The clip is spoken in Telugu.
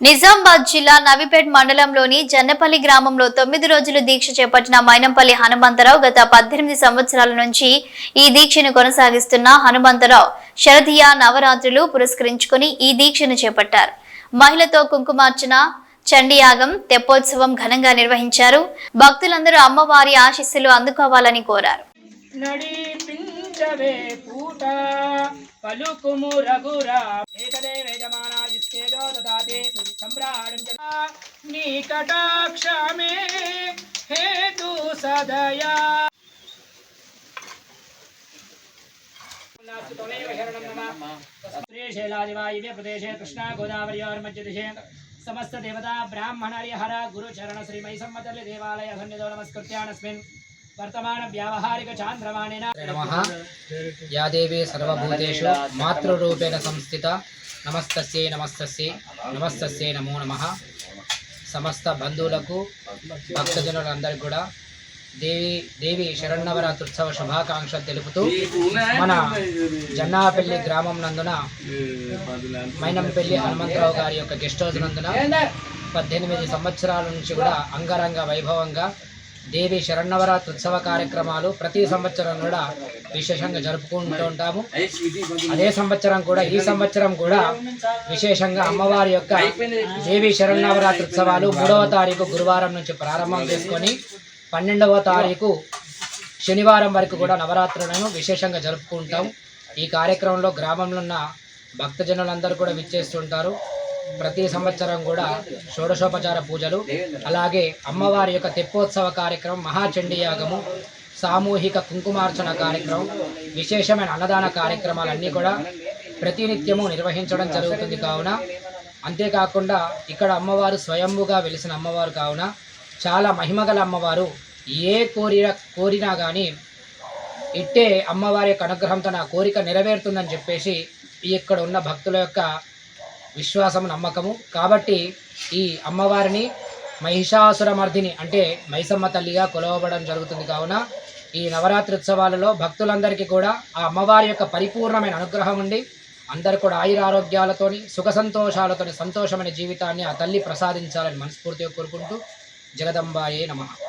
నిజామాబాద్ జిల్లా నవిపేట్ మండలంలోని జన్నపల్లి గ్రామంలో తొమ్మిది రోజులు దీక్ష చేపట్టిన మైనంపల్లి హనుమంతరావు గత పద్దెనిమిది సంవత్సరాల నుంచి ఈ దీక్షను కొనసాగిస్తున్న హనుమంతరావు శరదీయ నవరాత్రులు పురస్కరించుకుని ఈ దీక్షను చేపట్టారు. మహిళతో కుంకుమార్చన చండీయాగం తెప్పోత్సవం ఘనంగా నిర్వహించారు. భక్తులందరూ అమ్మవారి ఆశీస్సులు అందుకోవాలని కోరారు. నడిపించవే పూట పలుకుము రఘురా నీ కటాక్షమే హేతు సదయా త్వమేవ శరణం నమ శ్రీశైలాదివాయువ్య ప్రదేశే కృష్ణా గోదావరియోర్మధ్యదిశే సమస్త దేవతా బ్రాహ్మణర్య హర గురుచరణ శ్రీ మై సమ్మతల్లి దేవాలయ సన్నిధో నమస్కృత్యానస్మిన్ యాదేవి వ్యావహారిక సర్వభూతేషు మాతృరూపేణ సంస్థిత నమస్తస్యై నమస్తస్యై నమస్తస్యై నమో నమః సమస్త బంధువులకు భక్తజనులందరికీ కూడా దేవి దేవి శరణవరాత్రుత్సవ శుభాకాంక్షలు తెలుపుతూ మన జన్నాపల్లి గ్రామం నందున మైనంపల్లి హనుమంతరావు గారి యొక్క గెస్ట్ హౌస్ నందున పద్దెనిమిది సంవత్సరాల నుంచి కూడా అంగరంగ వైభవంగా దేవి శరణవరాత్రి ఉత్సవ కార్యక్రమాలు ప్రతి సంవత్సరం కూడా విశేషంగా జరుపుకుంటూ ఉంటాము. అదే సంవత్సరం కూడా ఈ సంవత్సరం కూడా విశేషంగా అమ్మవారి యొక్క దేవి శరణవరాత్రి ఉత్సవాలు మూడవ తారీఖు గురువారం నుంచి ప్రారంభం చేసుకొని పన్నెండవ తారీఖు శనివారం వరకు కూడా నవరాత్రులను విశేషంగా జరుపుకుంటాం. ఈ కార్యక్రమంలో గ్రామంలో ఉన్న భక్తజనులందరూ కూడా విచ్చేస్తుంటారు. ప్రతి సంవత్సరం కూడా షోడశోపచార పూజలు. అలాగే అమ్మవారి యొక్క తెప్పోత్సవ కార్యక్రమం మహాచండీ యాగము సామూహిక కుంకుమార్చన కార్యక్రమం విశేషమైన అన్నదాన కార్యక్రమాలన్నీ కూడా ప్రతినిత్యము నిర్వహించడం జరుగుతుంది కావున. అంతేకాకుండా ఇక్కడ అమ్మవారు స్వయంభుగా వెలిసిన అమ్మవారు కావున చాలా మహిమగల అమ్మవారు ఏ కోరిన కోరినా కానీ ఇట్టే అమ్మవారి యొక్క అనుగ్రహంతో నా కోరిక నెరవేరుతుందని చెప్పేసి ఇక్కడ ఉన్న భక్తుల యొక్క విశ్వాసం నమ్మకము. కాబట్టి ఈ అమ్మవారిని మహిషాసురమర్దిని అంటే మైసమ్మ తల్లిగా కొలవబడడం జరుగుతుంది కావున ఈ నవరాత్రి ఉత్సవాలలో భక్తులందరికీ కూడా ఆ అమ్మవారి యొక్క పరిపూర్ణమైన అనుగ్రహం ఉండి అందరు కూడా ఆయురారోగ్యాలతోని సుఖ సంతోషాలతోని సంతోషమైన జీవితాన్ని ఆ తల్లి ప్రసాదించాలని మనస్ఫూర్తిగా కోరుకుంటూ జగదంబాయే నమః.